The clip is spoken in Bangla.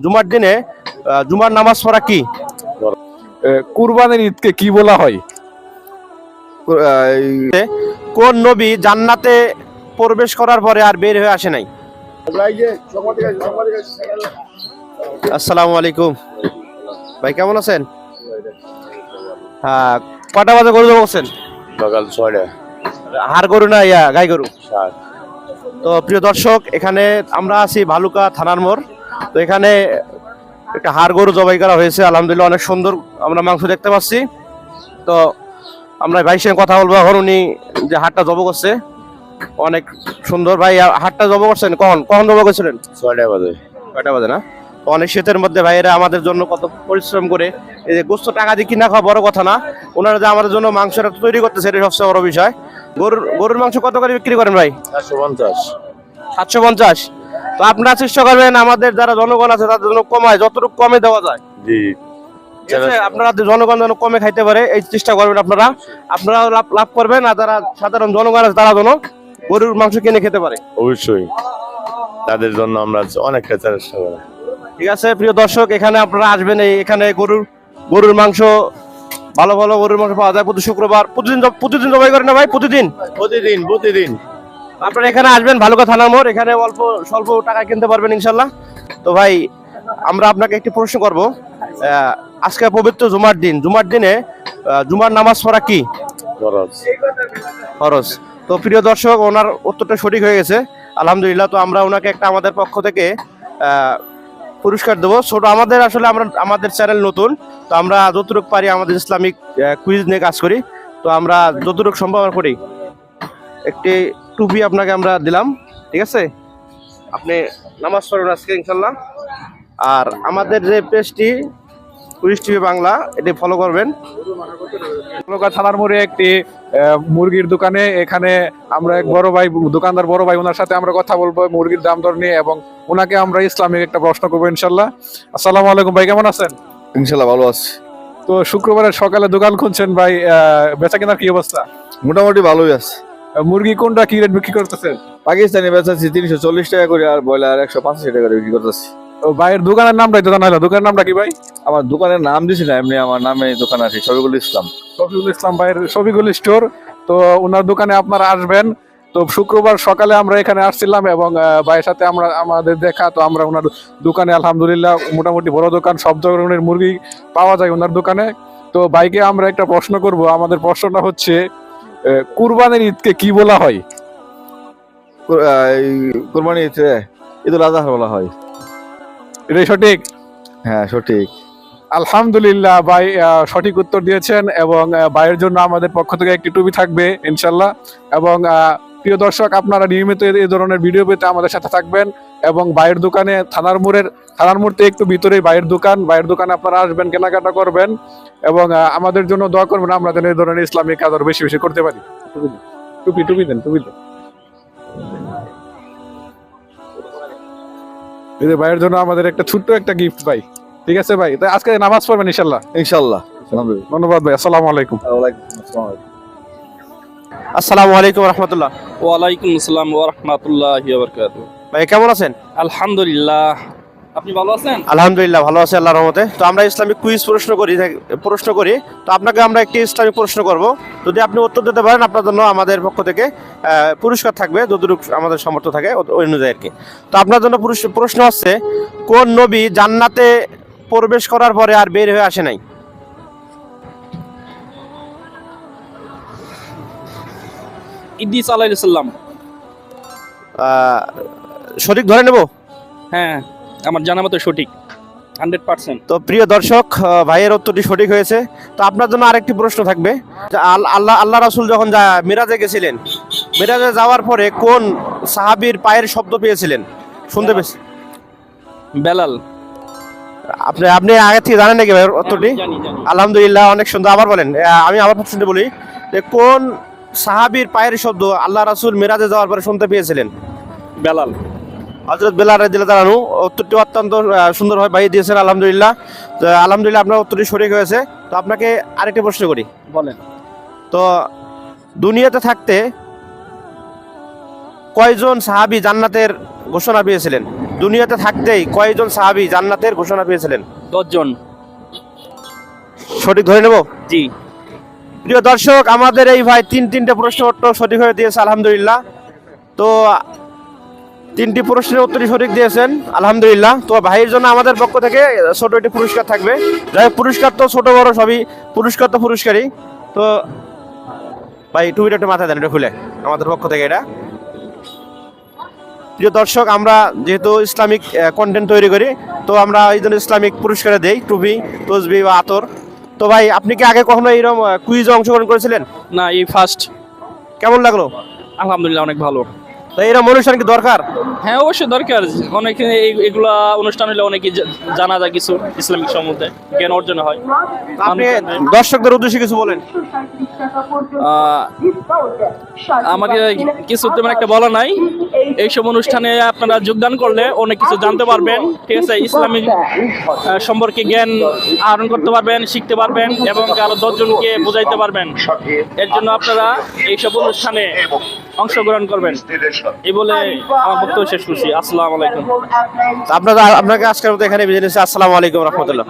জুমার দিনে জুমার নামাজ পড়া কি? কুরবানির ঈদকে কি বলা হয়? কোন নবী জান্নাতে প্রবেশ করার পরে আর বের হয়ে আসে নাই? আসসালামু আলাইকুম। ভাই কেমন আছেন? হ্যাঁ কটা বাজে গরু করছেন? সকাল ছয়টা হাড় গরু না ইয়া গাই গরু? তো প্রিয় দর্শক এখানে আমরা আছি ভালুকা থানার মোড়। তো এখানে একটা হাড় গরু জবাই করা হয়েছে আলহামদুলিল্লাহ অনেক সুন্দর আমরা মাংস দেখতে পাচ্ছি। তো আমরা ভাইয়ের সঙ্গে কথা বলব এখন উনি যে হাটটা জব করছে অনেক সুন্দর ভাই। হাটটা জব করছেন কখন? কখন জব করছিলেন? ছয়টা বাজে। কয়টা বাজে না? অনেক শীতের মধ্যে ভাইয়েরা আমাদের জন্য কত পরিশ্রম করে এই যে গোস্ত টাকা দিয়ে কিনা খাওয়া বড় কথা না ওনারা যে আমাদের জন্য মাংসটা তৈরি করতেছে এটা সবচেয়ে বড় বিষয়। গরুর গরুর মাংস কত করে বিক্রি করেন ভাই? চারশো পঞ্চাশ। সাতশো পঞ্চাশ। তো আপনারা চেষ্টা করবেন আমাদের যারা জনগণ আছে তাদের জন্য কমায় যতটুকু কমে দেওয়া যায়। জি। আপনারা জনগণ যেন কমে খাইতে পারে এই চেষ্টা করবেন আপনারা। আপনারা লাভ লাভ করবেন আর যারা সাধারণ জনগণ আছে তারা যেন গরুর মাংস কিনে খেতে পারে। অবশ্যই। তাদের জন্য আমরা অনেকটা চেষ্টা করি। ঠিক আছে প্রিয় দর্শক এখানে আপনারা আসবেন এই এখানে গরুর গরুর মাংস ভালো ভালো গরুর মাংস পাওয়া যায়। প্রতি শুক্রবার প্রতিদিন প্রতিদিন জবাই করেন না ভাই? প্রতিদিন? প্রতিদিন প্রতিদিন। আপনারা এখানে আসবেন ভালুকা থানার মোড়। এখানে অল্প স্বল্প টাকায় কিনতে পারবেন ইনশাল্লাহ। তো ভাই আমরা আপনাকে একটি প্রশ্ন করব। আজকে পবিত্র জুমার দিন। জুমার দিনে জুমার নামাজ পড়া কি? খরচ খরচ তো প্রিয় দর্শক ওনার উত্তরটা সঠিক হয়ে গেছে। আলহামদুলিল্লাহ তো আমরা ওনাকে একটা আমাদের পক্ষ থেকে পুরস্কার দেবো। ছোট আমাদের আসলে আমরা আমাদের চ্যানেল নতুন। তো আমরা যতটুকু পারি আমাদের ইসলামিক কুইজ নিয়ে কাজ করি। তো আমরা যতটুকু সম্ভব করি। একটি টুপি আপনাকে আমরা দিলাম ঠিক আছে? আপনি নামাজ পড়ুন আজকে ইনশাল্লাহ। আর আমাদের যে পেজটি টুরিস্ট টিভি বাংলা এটি ফলো করবেন। থানার মোড়ে একটি মুরগির দোকানে এখানে আমরা এক বড় ভাই দোকানদার বড় ভাই ওনার সাথে আমরা কথা বলব মুরগির দাম দর নিয়ে এবং ওনাকে আমরা ইসলামিক একটা প্রশ্ন করব ইনশাল্লাহ। আসসালামু আলাইকুম ভাই কেমন আছেন? ইনশাল্লাহ ভালো আছি। তো শুক্রবারের সকালে দোকান খুলছেন ভাই আহ, বেচা কেনার কি অবস্থা? মোটামুটি ভালোই আছে। মুরগি কোনটা কি রেট বিক্রি করতেছেন? পাকিস্তানি বেচাচ্ছি তিনশো চল্লিশ টাকা করে আর ব্রয়লার একশো পঁচাশি টাকা করে বিক্রি করতেছি। ও ভাইয়ের দোকানের নামটাই তো জানাইলো। দোকানের নামটা কি ভাই? আমার দোকানের নাম দিছি না এমনি আমার নামে দোকান আছে শফিকুল ইসলাম। শফিকুল ইসলাম ভাইয়ের শফিকুল স্টোর। তো ওনার দোকানে আপনারা আসবেন। তো শুক্রবার সকালে আমরা এখানে আসছিলাম এবং ভাইয়ের সাথে আমরা আমাদের দেখা তো আমরা ওনার দোকানে আলহামদুলিল্লাহ মোটামুটি বড় দোকান সব ধরনের মুরগি পাওয়া যায় ওনার দোকানে। তো ভাইকে আমরা একটা প্রশ্ন করব। আমাদের প্রশ্নটা হচ্ছে কুরবানির ঈদকে কি বলা হয়? কোরবানি ঈদে ঈদুল আজহা বলা হয়। এটাই সঠিক? হ্যাঁ সঠিক। আলহামদুলিল্লাহ ভাই সঠিক উত্তর দিয়েছেন এবং ভাইয়ের জন্য আমাদের পক্ষ থেকে একটি টুপি থাকবে ইনশাল্লাহ। এবং প্রিয় দর্শক আপনারা নিয়মিত এই ধরনের ভিডিও পেতে আমাদের সাথে থাকবেন। এবং বাইরের দোকানে থানার মোড়ের থানার মোড় থেকে একটু ভিতরে বাইরের দোকান। ভাইয়ের দোকানে আপনারা আসবেন কেনাকাটা করবেন এবং আমাদের জন্য দোয়া করবেন আমরা যেন এই ধরনের ইসলামিক কাজ আরও বেশি বেশি করতে পারি। টুপি টুপি দেন টুপি দেন। ভাইয়ের জন্য আমাদের একটা ছোট্ট একটা গিফট ভাই। ঠিক আছে ভাই? তাই আজকে নামাজ পড়বেন ইনশাল্লাহ ইনশাল্লাহ ধন্যবাদ ভাই আসসালামু আলাইকুম। আসসালাম। আসসালামু আলাইকুম রহমতুল্লাহ। ওয়ালাইকুম আসসালাম ওয়া রাহমাতুল্লাহি ওয়া বারাকাতুহু। ভাই কেমন আছেন? আলহামদুলিল্লাহ। আপনি ভালো আছেন? আলহামদুলিল্লাহ ভালো আছি আল্লাহর রহমতে। তো আমরা ইসলামিক কুইজ প্রশ্ন করি প্রশ্ন করি। তো আপনাকে আমরা একটি ইসলামিক প্রশ্ন করব। যদি আপনি উত্তর দিতে পারেন আপনার জন্য আমাদের পক্ষ থেকে পুরস্কার থাকবে যতটুকু আমাদের সামর্থ্য থাকে ওই অনুযায়ী আর কি। তো আপনার জন্য প্রশ্ন হচ্ছে কোন নবী জান্নাতে প্রবেশ করার পরে আর বের হয়ে আসে নাই? সালাম। আহ, সঠিক ধরে নেব? হ্যাঁ আমার জানা মতো সঠিক হান্ড্রেড পার্সেন্ট তো প্রিয় দর্শক ভাইয়ের উত্তরটি সঠিক হয়েছে। তো আপনার জন্য আরেকটি প্রশ্ন থাকবে। আল- আল্লাহ আল্লাহ রাসুল যখন যা মিরাজে গেছিলেন মিরাজে যাওয়ার পরে কোন সাহাবীর পায়ের শব্দ পেয়েছিলেন? শুনতে পেয়েছি। বেলাল। আপনি আপনি আগে থেকে জানেন নাকি ভাইয়ের উত্তরটি? আলহামদুলিল্লাহ অনেক সুন্দর। আবার বলেন আমি আবার শুনতে বলি। যে কোন সাহাবীর পায়ের শব্দ আল্লাহ রাসুল মিরাজে যাওয়ার পরে শুনতে পেয়েছিলেন? বেলাল। হজরত বেলাল দিলে দাঁড়ানো উত্তরটি অত্যন্ত সুন্দরভাবে ভাই দিয়েছেন আলহামদুলিল্লাহ। তো আলহামদুলিল্লাহ আপনার উত্তরটি সঠিক হয়েছে। তো আপনাকে আরেকটি প্রশ্ন করি বলেন। তো দুনিয়াতে থাকতে কয়জন সাহাবি জান্নাতের ঘোষণা পেয়েছিলেন? দুনিয়াতে থাকতেই কয়জন সাহাবি জান্নাতের ঘোষণা পেয়েছিলেন? দশজন। সঠিক ধরে নেব? জি। প্রিয় দর্শক আমাদের এই ভাই তিন তিনটে প্রশ্ন উত্তর সঠিক হয়ে দিয়েছে আলহামদুলিল্লাহ। তো তিনটি প্রশ্নের উত্তরই সঠিক দিয়েছেন। আলহামদুলিল্লাহ। তো ভাইয়ের জন্য আমাদের পক্ষ থেকে ছোট একটি পুরস্কার থাকবে। যাই পুরস্কার তো ছোট বড় সবই। পুরস্কার তো পুরস্কারই। তো ভাই টুপিটা একটু মাথায় দেন এটা খুলে। আমাদের পক্ষ থেকে এটা। প্রিয় দর্শক আমরা যেহেতু ইসলামিক কন্টেন্ট তৈরি করি তো আমরা এই জন্য ইসলামিক পুরস্কারে দেই টুপি তসবি বা আতর। তো ভাই আপনি কি আগে কখনো এইরকম কুইজে অংশগ্রহণ করেছিলেন? না এই ফার্স্ট কেমন লাগল? আলহামদুলিল্লাহ অনেক ভালো। তো এরকম অনুষ্ঠান কি দরকার? হ্যাঁ অবশ্যই দরকার। অনেক এগুলা অনুষ্ঠান হলে অনেকে জানা যায় কিছু ইসলামিক সম্বন্ধে জ্ঞান অর্জন হয়। আপনি দর্শকদের উদ্দেশ্যে কিছু বলেন। আমাকে কিছু তেমন একটা বলা নাই। এইসব অনুষ্ঠানে আপনারা যোগদান করলে অনেক কিছু জানতে পারবেন। ঠিক আছে ইসলামিক সম্পর্কে জ্ঞান আহরণ করতে পারবেন শিখতে পারবেন এবং আরও দশজনকে বোঝাইতে পারবেন। এর জন্য আপনারা এইসব অনুষ্ঠানে অংশগ্রহণ করবেন। এই বলে আমার বক্তব্য শেষ করছি। আসসালাম আলাইকুম। আপনারা আপনাকে আজকের মতো এখানে বিজনেস আসসালামু আলাইকুম রহমতুল্লাহ।